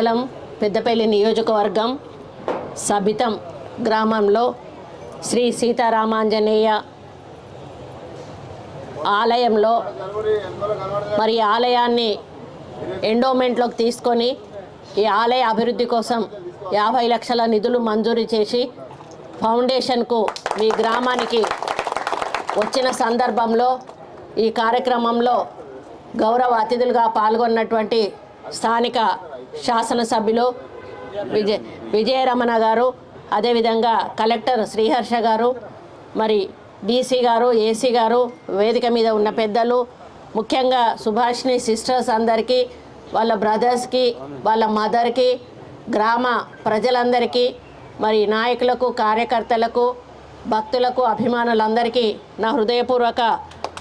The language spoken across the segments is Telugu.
మండలం పెద్దపల్లి నియోజకవర్గం సబితం గ్రామంలో శ్రీ సీతారామాంజనేయ ఆలయంలో మరి ఆలయాన్ని ఎండోమెంట్లోకి తీసుకొని ఈ ఆలయ అభివృద్ధి కోసం యాభై లక్షల నిధులు మంజూరు చేసి ఫౌండేషన్కు మీ గ్రామానికి వచ్చిన సందర్భంలో ఈ కార్యక్రమంలో గౌరవ అతిథులుగా పాల్గొన్నటువంటి స్థానిక శాసనసభ్యులు విజయ విజయరమణ గారు అదేవిధంగా కలెక్టర్ శ్రీహర్ష గారు మరి డీసీ గారు ఏసీ గారు వేదిక మీద ఉన్న పెద్దలు ముఖ్యంగా సుభాష్ని సిస్టర్స్ అందరికీ వాళ్ళ బ్రదర్స్కి వాళ్ళ మదర్కి గ్రామ ప్రజలందరికీ మరి నాయకులకు కార్యకర్తలకు భక్తులకు అభిమానులందరికీ నా హృదయపూర్వక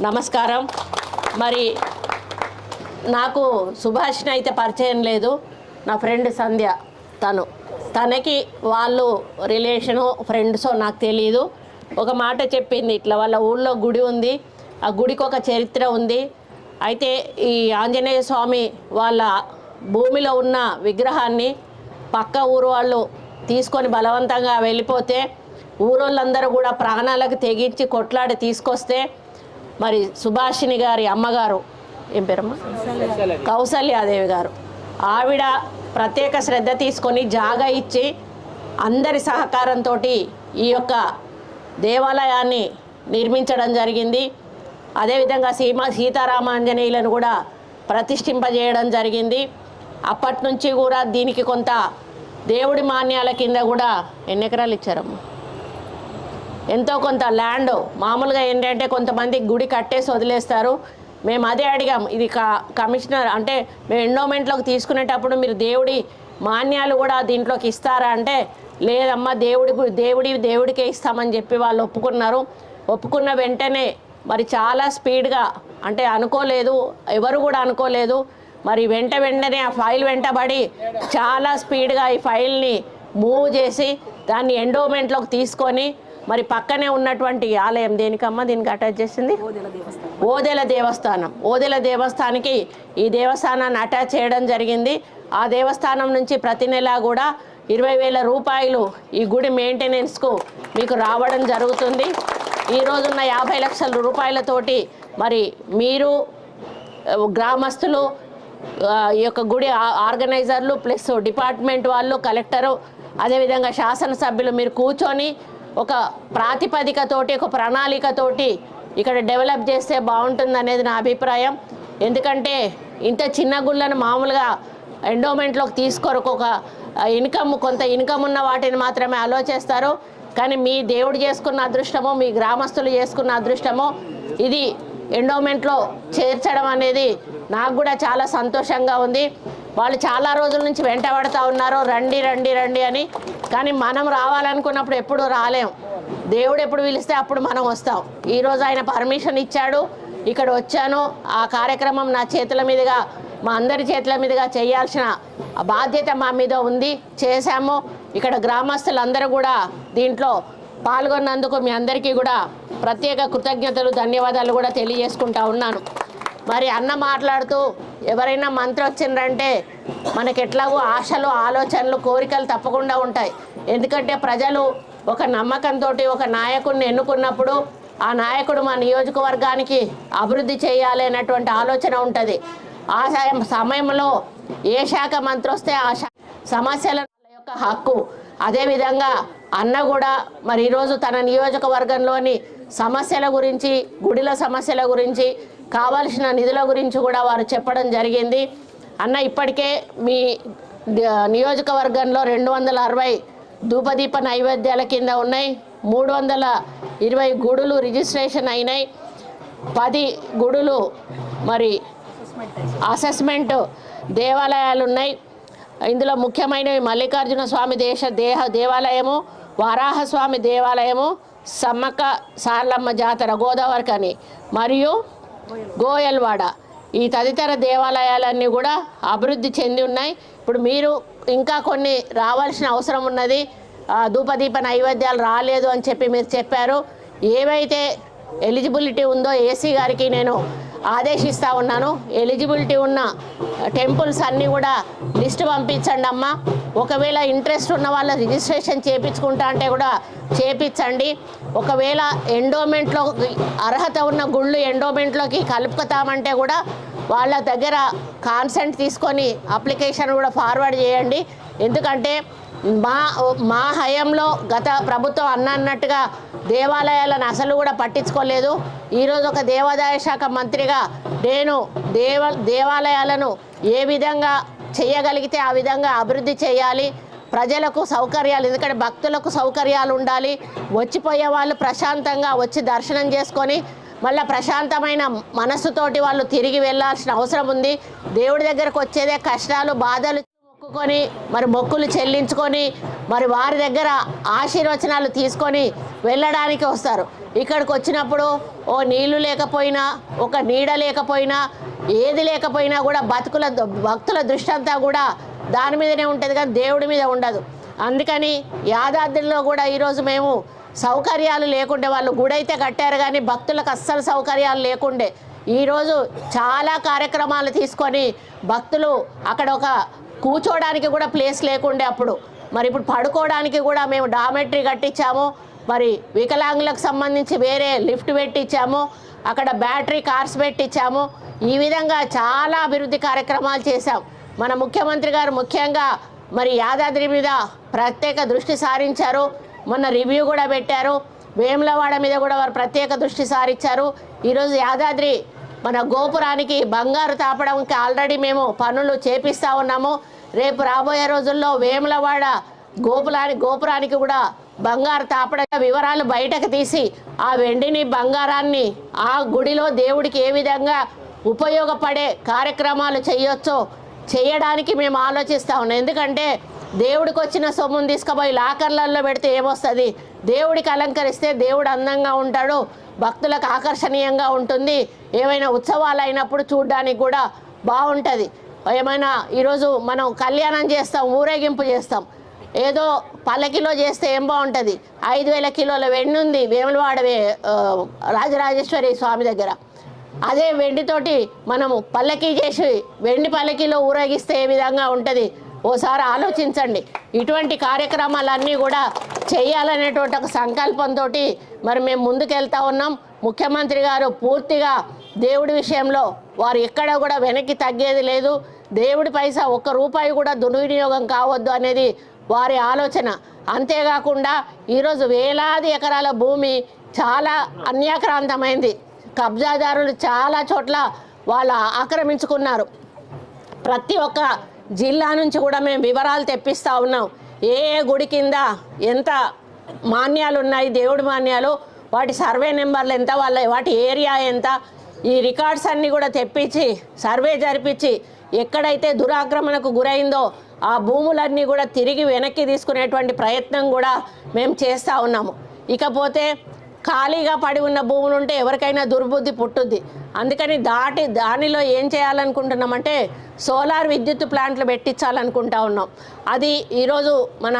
నమస్కారం. మరి నాకు సుభాష్ని అయితే పరిచయం లేదు. నా ఫ్రెండ్ సంధ్య తను. తనకి వాళ్ళు రిలేషను ఫ్రెండ్సో నాకు తెలియదు ఒక మాట చెప్పింది ఇట్లా వాళ్ళ ఊళ్ళో గుడి ఉంది. ఆ గుడికి ఒక చరిత్ర ఉంది. అయితే ఈ ఆంజనేయ స్వామి వాళ్ళ భూమిలో ఉన్న విగ్రహాన్ని పక్క ఊరు వాళ్ళు తీసుకొని బలవంతంగా వెళ్ళిపోతే ఊరోళ్ళందరూ కూడా ప్రాణాలకు తెగించి కొట్లాడి తీసుకొస్తే మరి సుభాషిణి గారి అమ్మగారు ఏం పేరమ్మా? కౌసల్యాదేవి గారు. ఆవిడ ప్రత్యేక శ్రద్ధ తీసుకొని జాగా ఇచ్చి అందరి సహకారంతో ఈ యొక్క దేవాలయాన్ని నిర్మించడం జరిగింది. అదేవిధంగా సీమ సీతారామాంజనేయులను కూడా ప్రతిష్ఠింపజేయడం జరిగింది. అప్పటి నుంచి కూడా దీనికి కొంత దేవుడి మాన్యాల కింద కూడా ఎన్ని ఎకరాలు ఇచ్చారమ్మ. ఎంతో కొంత ల్యాండ్ మామూలుగా ఏంటంటే కొంతమంది గుడి కట్టేసి వదిలేస్తారు. మేము అదే అడిగాం. ఇది క కమిషనర్ అంటే మేము ఎండోమెంట్లోకి తీసుకునేటప్పుడు మీరు దేవుడి మాన్యాలు కూడా దీంట్లోకి ఇస్తారా అంటే లేదమ్మా దేవుడి దేవుడి దేవుడికే ఇస్తామని చెప్పి వాళ్ళు ఒప్పుకున్నారు. ఒప్పుకున్న వెంటనే మరి చాలా స్పీడ్గా అంటే అనుకోలేదు ఎవరు కూడా అనుకోలేదు. మరి వెంట వెంటనే ఆ ఫైల్ వెంటబడి చాలా స్పీడ్గా ఈ ఫైల్ని మూవ్ చేసి దాన్ని ఎండోమెంట్లోకి తీసుకొని మరి పక్కనే ఉన్నటువంటి ఆలయం దేనికమ్మా? దీనికి అటాచ్ చేసింది? ఓదెల దేవస్థానం. ఓదెల దేవస్థానానికి ఈ దేవస్థానాన్ని అటాచ్ చేయడం జరిగింది. ఆ దేవస్థానం నుంచి ప్రతి నెలా కూడా ఇరవై వేల రూపాయలు ఈ గుడి మెయింటెనెన్స్కు మీకు రావడం జరుగుతుంది. ఈ రోజున్న యాభై లక్షల రూపాయలతోటి మరి మీరు గ్రామస్తులు ఈ యొక్క గుడి ఆర్గనైజర్లు ప్లస్ డిపార్ట్మెంట్ వాళ్ళు కలెక్టరు అదేవిధంగా శాసనసభ్యులు మీరు కూర్చొని ఒక ప్రాతిపదికతోటి ఒక ప్రణాళికతోటి ఇక్కడ డెవలప్ చేస్తే బాగుంటుంది అనేది నా అభిప్రాయం. ఎందుకంటే ఇంత చిన్న గుళ్ళను మామూలుగా ఎండోమెంట్లోకి తీసుకోరకు ఒక ఇన్కమ్ కొంత ఇన్కమ్ ఉన్న వాటిని మాత్రమే అలో చేస్తారు. కానీ మీ దేవుడు చేసుకున్న అదృష్టమో మీ గ్రామస్తులు చేసుకున్న అదృష్టమో ఇది ఎండోమెంట్లో చేర్చడం అనేది నాకు కూడా చాలా సంతోషంగా ఉంది. వాళ్ళు చాలా రోజుల నుంచి వెంటబడతా ఉన్నారు రండి రండి రండి అని. కానీ మనం రావాలనుకున్నప్పుడు ఎప్పుడు రాలేం. దేవుడు ఎప్పుడు పిలిస్తే అప్పుడు మనం వస్తాం. ఈరోజు ఆయన పర్మిషన్ ఇచ్చాడు. ఇక్కడ వచ్చాను. ఆ కార్యక్రమం నా చేతుల మీదుగా మా అందరి చేతుల మీదుగా చేయాల్సిన బాధ్యత మా మీద ఉంది. చేశాము. ఇక్కడ గ్రామస్తులందరూ కూడా దీంట్లో పాల్గొన్నందుకు మీ అందరికీ కూడా ప్రత్యేక కృతజ్ఞతలు ధన్యవాదాలు కూడా తెలియజేసుకుంటా ఉన్నాను. మరి అన్న మాట్లాడుతూ ఎవరైనా మంత్రి వచ్చిండ్రంటే మనకి ఎట్లాగో ఆశలు ఆలోచనలు కోరికలు తప్పకుండా ఉంటాయి. ఎందుకంటే ప్రజలు ఒక నమ్మకంతో ఒక నాయకుడిని ఎన్నుకున్నప్పుడు ఆ నాయకుడు మా నియోజకవర్గానికి అభివృద్ధి చేయాలి అనేటువంటి ఆలోచన ఉంటుంది. ఆ సమయంలో ఏ శాఖ మంత్రి వస్తే ఆ శా సమస్యల యొక్క హక్కు. అదేవిధంగా అన్న కూడా మరి ఈరోజు తన నియోజకవర్గంలోని సమస్యల గురించి గుడిల సమస్యల గురించి కావలసిన నిధుల గురించి కూడా వారు చెప్పడం జరిగింది. అన్న ఇప్పటికే మీ నియోజకవర్గంలో రెండు వందల అరవై ధూపదీప నైవేద్యాల కింద ఉన్నాయి. మూడు వందల ఇరవై గుడులు రిజిస్ట్రేషన్ అయినాయి. పది గుడులు మరి అసెస్మెంట్ దేవాలయాలు ఉన్నాయి. ఇందులో ముఖ్యమైనవి మల్లికార్జున స్వామి దేశ దేహ దేవాలయము వరాహస్వామి దేవాలయము సమ్మక్క సార్లమ్మ జాతర గోదావరి కని. మరియు గోయల్వాడ. ఈ తదితర దేవాలయాలన్నీ కూడా అభివృద్ధి చెంది ఉన్నాయి. ఇప్పుడు మీరు ఇంకా కొన్ని రావాల్సిన అవసరం ఉన్నది. ధూపదీప నైవేద్యాలు రాలేదు అని చెప్పి మీరు చెప్పారు. ఏవైతే ఎలిజిబిలిటీ ఉందో ఏసీ గారికి నేను ఆదేశిస్తూ ఉన్నాను. ఎలిజిబిలిటీ ఉన్న టెంపుల్స్ అన్నీ కూడా లిస్ట్ పంపించండి అమ్మా. ఒకవేళ ఇంట్రెస్ట్ ఉన్న వాళ్ళ రిజిస్ట్రేషన్ చేయించుకుంటా అంటే కూడా చేపించండి. ఒకవేళ ఎండోమెంట్లో అర్హత ఉన్న గుళ్ళు ఎండోమెంట్లోకి కలుపుతామంటే కూడా వాళ్ళ దగ్గర కాన్సెంట్ తీసుకొని అప్లికేషన్ కూడా ఫార్వర్డ్ చేయండి. ఎందుకంటే మా మా హయంలో గత ప్రభుత్వం అన్నట్టుగా దేవాలయాలను అసలు కూడా పట్టించుకోలేదు. ఈరోజు ఒక దేవాదాయ శాఖ మంత్రిగా నేను దేవ దేవాలయాలను ఏ విధంగా చేయగలిగితే ఆ విధంగా అభివృద్ధి చేయాలి. ప్రజలకు సౌకర్యాలు ఎందుకంటే భక్తులకు సౌకర్యాలు ఉండాలి. వచ్చిపోయే వాళ్ళు ప్రశాంతంగా వచ్చి దర్శనం చేసుకొని మళ్ళీ ప్రశాంతమైన మనస్సుతోటి వాళ్ళు తిరిగి వెళ్ళాల్సిన అవసరం ఉంది. దేవుడి దగ్గరకు వచ్చేదే కష్టాలు బాధలు మొక్కుకొని మరి మొక్కులు చెల్లించుకొని మరి వారి దగ్గర ఆశీర్వచనాలు తీసుకొని వెళ్ళడానికి వస్తారు. ఇక్కడికి వచ్చినప్పుడు ఓ నీళ్ళు లేకపోయినా ఒక నీడ లేకపోయినా ఏది లేకపోయినా కూడా బతుకుల భక్తుల దృష్టి అంతా కూడా దాని మీదనే ఉంటుంది కానీ దేవుడి మీద ఉండదు. అందుకని యాదాద్రిలో కూడా ఈరోజు మేము సౌకర్యాలు లేకుండే వాళ్ళు గుడైతే కట్టారు కానీ భక్తులకు అస్సలు సౌకర్యాలు లేకుండే. ఈరోజు చాలా కార్యక్రమాలు తీసుకొని భక్తులు అక్కడ ఒక కూర్చోడానికి కూడా ప్లేస్ లేకుండే అప్పుడు. మరి ఇప్పుడు పడుకోవడానికి కూడా మేము డామెట్రీ కట్టించాము. మరి వికలాంగులకు సంబంధించి వేరే లిఫ్ట్ పెట్టించాము. అక్కడ బ్యాటరీ కార్స్ పెట్టించాము. ఈ విధంగా చాలా అభివృద్ధి కార్యక్రమాలు చేశాం. మన ముఖ్యమంత్రి గారు ముఖ్యంగా మరి యాదాద్రి మీద ప్రత్యేక దృష్టి సారించారు. మొన్న రివ్యూ కూడా పెట్టారు. వేములవాడ మీద కూడా వారు ప్రత్యేక దృష్టి సారించారు. ఈరోజు యాదాద్రి మన గోపురానికి బంగారు తాపడానికి ఆల్రెడీ మేము పనులు చేపిస్తూ ఉన్నాము. రేపు రాబోయే రోజుల్లో వేములవాడ గోపురాని గోపురానికి కూడా బంగారు తాపడ వివరాలు బయటకు తీసి ఆ వెండిని బంగారాన్ని ఆ గుడిలో దేవుడికి ఏ విధంగా ఉపయోగపడే కార్యక్రమాలు చేయొచ్చో చేయడానికి మేము ఆలోచిస్తా ఉన్నాం. ఎందుకంటే దేవుడికి వచ్చిన సొమ్మును తీసుకుపోయి లాకర్లలో పెడితే ఏమొస్తుంది? దేవుడికి అలంకరిస్తే దేవుడు అందంగా ఉంటాడు. భక్తులకు ఆకర్షణీయంగా ఉంటుంది. ఏమైనా ఉత్సవాలు అయినప్పుడు చూడడానికి కూడా బాగుంటుంది. ఏమైనా ఈరోజు మనం కళ్యాణం చేస్తాం ఊరేగింపు చేస్తాం. ఏదో పల్లకిలో చేస్తే ఏం బాగుంటుంది? ఐదు వేల కిలోల వెండి ఉంది వేములవాడ వే- రాజరాజేశ్వరి స్వామి దగ్గర. అదే వెండితోటి మనము పల్లకి చేసి వెండి పల్లకిలో ఊరేగిస్తే ఏ విధంగా ఉంటుంది? ఓసారి ఆలోచించండి. ఇటువంటి కార్యక్రమాలన్నీ కూడా చేయాలనేటువంటి ఒక సంకల్పంతో మరి మేము ముందుకెళ్తా ఉన్నాం. ముఖ్యమంత్రి గారు పూర్తిగా దేవుడి విషయంలో వారు ఎక్కడ కూడా వెనక్కి తగ్గేది లేదు. దేవుడి పైసా ఒక్క రూపాయి కూడా దుర్వినియోగం కావద్దు అనేది వారి ఆలోచన. అంతేకాకుండా ఈరోజు వేలాది ఎకరాల భూమి చాలా అన్యాక్రాంతమైంది. కబ్జాదారులు చాలా చోట్ల వాళ్ళు ఆక్రమించుకున్నారు. ప్రతి ఒక్క జిల్లా నుంచి కూడా మేము వివరాలు తెప్పిస్తూ ఉన్నాం. ఏ ఏ గుడి కింద ఎంత మాన్యాలు ఉన్నాయి దేవుడి మాన్యాలు వాటి సర్వే నెంబర్లు ఎంత వాళ్ళ వాటి ఏరియా ఎంత ఈ రికార్డ్స్ అన్నీ కూడా తెప్పించి సర్వే జరిపించి ఎక్కడైతే దురాక్రమణకు గురైందో ఆ భూములన్నీ కూడా తిరిగి వెనక్కి తీసుకునేటువంటి ప్రయత్నం కూడా మేము చేస్తూ ఉన్నాము. ఇకపోతే ఖాళీగా పడి ఉన్న భూములు ఉంటే ఎవరికైనా దుర్బుద్ధి పుట్టుద్ది. అందుకని దాటి దానిలో ఏం చేయాలనుకుంటున్నామంటే సోలార్ విద్యుత్ ప్లాంట్లు పెట్టించాలనుకుంటా ఉన్నాం. అది ఈరోజు మన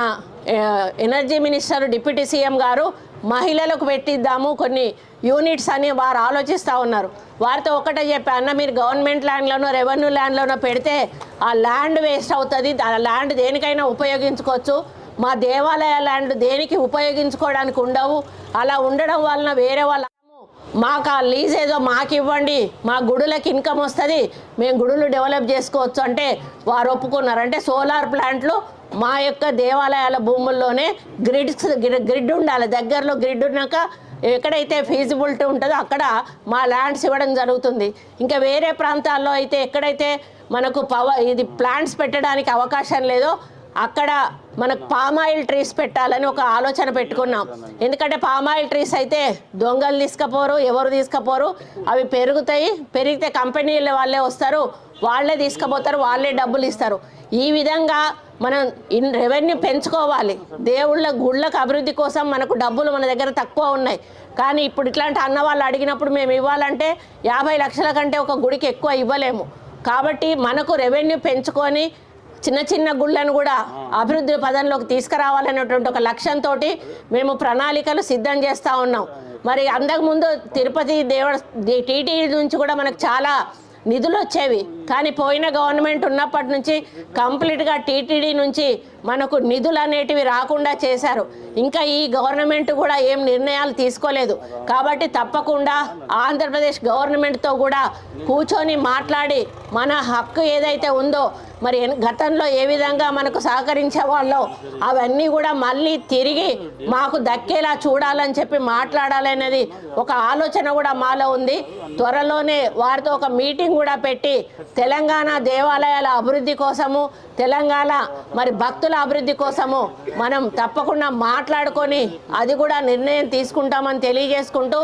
ఎనర్జీ మినిస్టర్ డిప్యూటీ సీఎం గారు మహిళలకు పెట్టిద్దాము కొన్ని యూనిట్స్ అని వారు ఆలోచిస్తూ ఉన్నారు. వారితో ఒకటే చెప్పా అన్న మీరు గవర్నమెంట్ ల్యాండ్లోనో రెవెన్యూ ల్యాండ్లోనో పెడితే ఆ ల్యాండ్ వేస్ట్ అవుతుంది. ఆ ల్యాండ్ దేనికైనా ఉపయోగించుకోవచ్చు. మా దేవాలయ ల్యాండ్ దేనికి ఉపయోగించుకోవడానికి ఉండవు. అలా ఉండడం వలన వేరే వాళ్ళ మాకు ఆ లీజ్ ఏదో మాకు ఇవ్వండి మా గుడులకు ఇన్కమ్ వస్తుంది మేము గుడులు డెవలప్ చేసుకోవచ్చు అంటే వారు ఒప్పుకున్నారు. అంటే సోలార్ ప్లాంట్లు మా యొక్క దేవాలయాల భూముల్లోనే గ్రిడ్స్ గ్రిడ్ ఉండాలి. దగ్గరలో గ్రిడ్ ఉన్నాక ఎక్కడైతే ఫీజిబిలిటీ ఉంటుందో అక్కడ మా ల్యాండ్స్ ఇవ్వడం జరుగుతుంది. ఇంకా వేరే ప్రాంతాల్లో అయితే ఎక్కడైతే మనకు పవర్ ఇది ప్లాంట్స్ పెట్టడానికి అవకాశం లేదో అక్కడ మనకు పామాయిల్ ట్రీస్ పెట్టాలని ఒక ఆలోచన పెట్టుకున్నాం. ఎందుకంటే పామాయిల్ ట్రీస్ అయితే దొంగలు తీసుకపోరు ఎవరు తీసుకపోరు అవి పెరుగుతాయి. పెరిగితే కంపెనీల వాళ్ళే వస్తారు వాళ్ళే తీసుకుపోతారు వాళ్ళే డబ్బులు ఇస్తారు. ఈ విధంగా మనం ఇన్ రెవెన్యూ పెంచుకోవాలి. దేవుళ్ళ గుళ్ళకు అభివృద్ధి కోసం మనకు డబ్బులు మన దగ్గర తక్కువ ఉన్నాయి. కానీ ఇప్పుడు ఇట్లాంటి అన్న వాళ్ళు అడిగినప్పుడు మేము ఇవ్వాలంటే యాభై లక్షల కంటే ఒక గుడికి ఎక్కువ ఇవ్వలేము. కాబట్టి మనకు రెవెన్యూ పెంచుకొని చిన్న చిన్న గుళ్ళను కూడా అభివృద్ధి పదంలోకి తీసుకురావాలనేటువంటి ఒక లక్ష్యంతో మేము ప్రణాళికలు సిద్ధం చేస్తూ ఉన్నాం. మరి అంతకుముందు తిరుపతి దేవ టీటీడీ నుంచి కూడా మనకు చాలా నిధులు వచ్చేవి. కానీ పోయిన గవర్నమెంట్ ఉన్నప్పటి నుంచి కంప్లీట్గా టీటీడీ నుంచి మనకు నిధులు అనేటివి రాకుండా చేశారు. ఇంకా ఈ గవర్నమెంట్ కూడా ఏం నిర్ణయాలు తీసుకోలేదు. కాబట్టి తప్పకుండా ఆంధ్రప్రదేశ్ గవర్నమెంట్తో కూడా కూర్చొని మాట్లాడి మన హక్కు ఏదైతే ఉందో మరి గతంలో ఏ విధంగా మనకు సహకరించే వాళ్ళో అవన్నీ కూడా మళ్ళీ తిరిగి మాకు దక్కేలా చూడాలని చెప్పి మాట్లాడాలనేది ఒక ఆలోచన కూడా మాలో ఉంది. త్వరలోనే వారితో ఒక మీటింగ్ కూడా పెట్టి తెలంగాణ దేవాలయాల అభివృద్ధి కోసము తెలంగాణ మరి భక్తుల అభివృద్ధి కోసము మనం తప్పకుండా మాట్లాడుకొని అది కూడా నిర్ణయం తీసుకుంటామని తెలియజేసుకుంటూ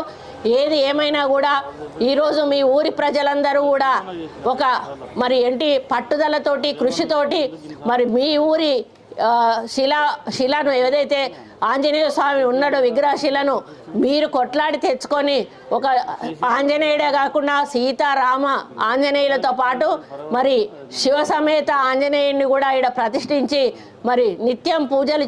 ఏది ఏమైనా కూడా ఈరోజు మీ ఊరి ప్రజలందరూ కూడా ఒక మరి ఏంటి పట్టుదలతోటి కృషితోటి మరి మీ ఊరి శిలా శిలను ఏదైతే ఆంజనేయ స్వామి ఉన్నాడో విగ్రహశిలను మీరు కొట్లాడి తెచ్చుకొని ఒక ఆంజనేయుడే కాకుండా సీతారామ ఆంజనేయులతో పాటు మరి శివ సమేత ఆంజనేయుడిని కూడా ఇక్కడ ప్రతిష్ఠించి మరి నిత్యం పూజలు